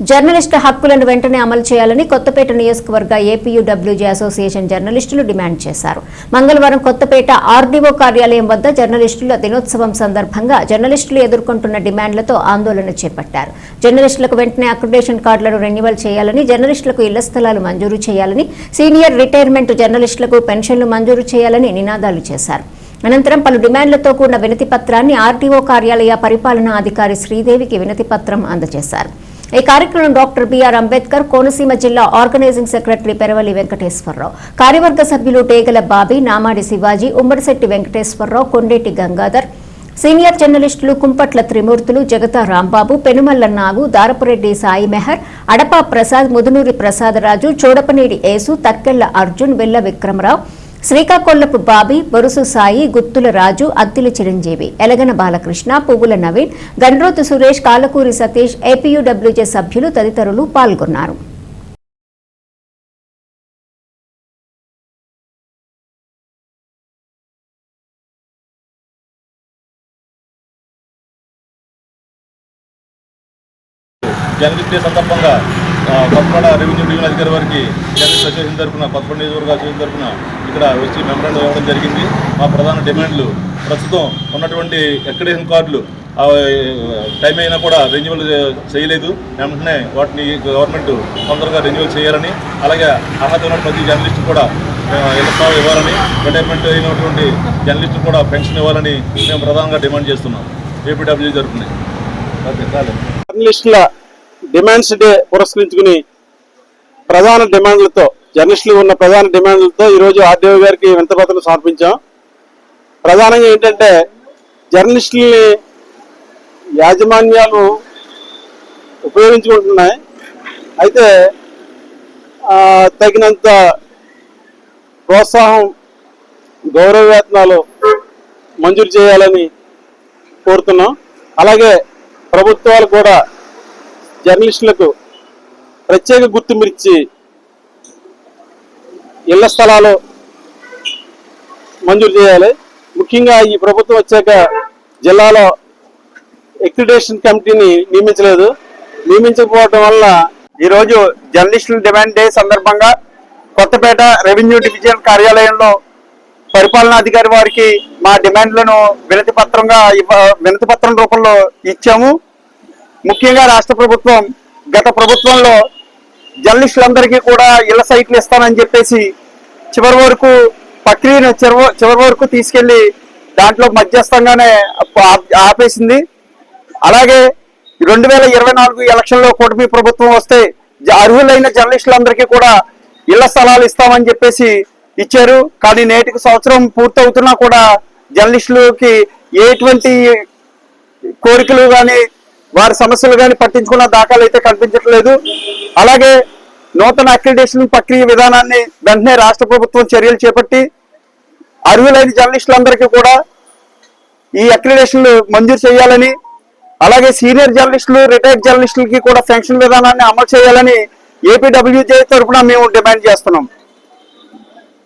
Journalist హక్కులను వెంటనే అమలు చేయాలని కొత్తపేట నియోజకవర్గ ఏపీయూడబ్ల్యూజీ అసోసియేషన్ జర్నలిస్టులు డిమాండ్ చేశారు. మంగళవారం కొత్తపేట ఆర్డీఓ కార్యాలయం వద్ద జర్నలిస్టుల దినోత్సవం సందర్భంగా జర్నలిస్టులు ఎదుర్కొంటున్న డిమాండ్లతో ఆందోళన చేపట్టారు. జర్నలిస్టులకు వెంటనే అక్రిడేషన్ కార్డులను రెన్యువల్ చేయాలని జర్నలిస్టులకు ఇళ్ళ స్థలాలు మంజూరు చేయాలని సీనియర్ రిటైర్మెంట్ జర్నలిస్టులకు పెన్షన్లు మంజూరు చేయాలని నినాదాలు చేశారు. అనంతరం పలు డిమాండ్లతో కూడిన వినతి పత్రాన్ని ఆర్టీఓ కార్యాలయ పరిపాలనా అధికారి శ్రీదేవికి వినతి పత్రం అందజేశారు. ఈ కార్యక్రమం డాక్టర్ బిఆర్ అంబేద్కర్ కోనసీమ జిల్లా ఆర్గనైజింగ్ సెక్రటరీ పెరవలి వెంకటేశ్వరరావు కార్యవర్గ సభ్యులు టేగల బాబీ నామాడి శివాజీ ఉమ్మడిశెట్టి వెంకటేశ్వరరావు కొండేటి గంగాధర్ సీనియర్ జర్నలిస్టులు కుంపట్ల త్రిమూర్తులు జగత రాంబాబు పెనుమల్ల నాగు దారపురెడ్డి సాయి మెహర్ అడపా ప్రసాద్ ముదునూరి ప్రసాదరాజు చోడపనేడి యేసు తక్కెళ్ళ అర్జున్ వెల్ల విక్రమరావు శ్రీకాకుళపు బాబీ బొరుసు సాయి గుత్తుల రాజు అత్తిల చిరంజీవి ఎలగన బాలకృష్ణ పువ్వుల నవీన్ గండ్రోతు సురేష్ కాలకూరి సతీష్ ఏపీయూడబ్ల్యూజే సభ్యులు తదితరులు పాల్గొన్నారు. జర్నలిస్ట్ డే సందర్భంగా కొత్తపడ రెవెన్యూ డివిజన్ అధికారి వారికి జర్నలిస్ట్ అసోసియేషన్ తరఫున కొత్తపేట నియోజకవర్గ అసోసియేషన్ తరఫున ఇక్కడ వచ్చి మెమరాండం ఇవ్వడం జరిగింది. మా ప్రధాన డిమాండ్లు ప్రస్తుతం ఉన్నటువంటి ఎక్కడేషన్ కార్డులు టైం అయినా కూడా రెన్యువల్ చేయలేదు. వెంటనే వాటిని గవర్నమెంట్ తొందరగా రెన్యువల్ చేయాలని అలాగే అర్హత ఉన్న ప్రతి జర్నలిస్ట్ కూడా ఆ, ఇవ్వాలని రిటైర్మెంట్ అయినటువంటి జర్నలిస్ట్ కూడా పెన్షన్ ఇవ్వాలని మేము ప్రధానంగా డిమాండ్ చేస్తున్నాం. ఏపీడబ్ల్యూ తరఫున. ఓకే చాలు జర్నలిస్టుల డిమాండ్స్ డే పురస్కరించుకుని ప్రధాన డిమాండ్లతో జర్నలిస్టులు ఉన్న ప్రధాన డిమాండ్లతో ఈరోజు ఆర్డీఓ గారికి వింతపత్రం సమర్పించాం. ప్రధానంగా ఏంటంటే జర్నలిస్టులని యాజమాన్యాలు ఉపయోగించుకుంటున్నాయి. అయితే తగినంత ప్రోత్సాహం గౌరవ వేతనాలు మంజూరు చేయాలని కోరుతున్నాం. అలాగే ప్రభుత్వాలు కూడా జర్నలిస్టులకు ప్రత్యేక గుర్తింపునిచ్చి ఇళ్ళ స్థలాలు మంజూరు చేయాలి. ముఖ్యంగా ఈ ప్రభుత్వం వచ్చాక జిల్లాలో ఎక్రిడేషన్ కమిటీని నియమించలేదు. నియమించకపోవడం వల్ల ఈరోజు జర్నలిస్టుల డిమాండ్ డే సందర్భంగా కొత్తపేట రెవెన్యూ డివిజన్ కార్యాలయంలో పరిపాలనాధికారి వారికి మా డిమాండ్లను వినతి పత్రంగా ఇవ్వ వినతి పత్రం రూపంలో ఇచ్చాము. ముఖ్యంగా రాష్ట్ర ప్రభుత్వం గత ప్రభుత్వంలో జర్నలిస్టులందరికీ కూడా ఇళ్ళ సైట్లు ఇస్తానని చెప్పేసి చివరి వరకు ప్రక్రియను చివరి చివరి వరకు తీసుకెళ్ళి దాంట్లో మధ్యస్థంగానే ఆపేసింది. అలాగే రెండు వేల ఇరవై నాలుగు ఎలక్షన్లో కూటమి ప్రభుత్వం వస్తే అర్హులైన జర్నలిస్టులందరికీ కూడా ఇళ్ళ స్థలాలు ఇస్తామని చెప్పేసి ఇచ్చారు. కానీ నేటికి సంవత్సరం పూర్తవుతున్నా కూడా జర్నలిస్టులకి ఎటువంటి కోరికలు కానీ వారి సమస్యలు కానీ పట్టించుకున్న దాఖలు అయితే కనిపించట్లేదు. అలాగే నూతన అక్రిడేషన్ ప్రక్రియ విధానాన్ని వెంటనే రాష్ట్ర ప్రభుత్వం చర్యలు చేపట్టి అర్హులైన జర్నలిస్టులందరికీ కూడా ఈ అక్రిడేషన్లు మంజూరు చేయాలని అలాగే సీనియర్ జర్నలిస్టులు రిటైర్డ్ జర్నలిస్టులకి కూడా పెన్షన్ విధానాన్ని అమలు చేయాలని ఏపీడబ్ల్యూజే తరఫున మేము డిమాండ్ చేస్తున్నాం.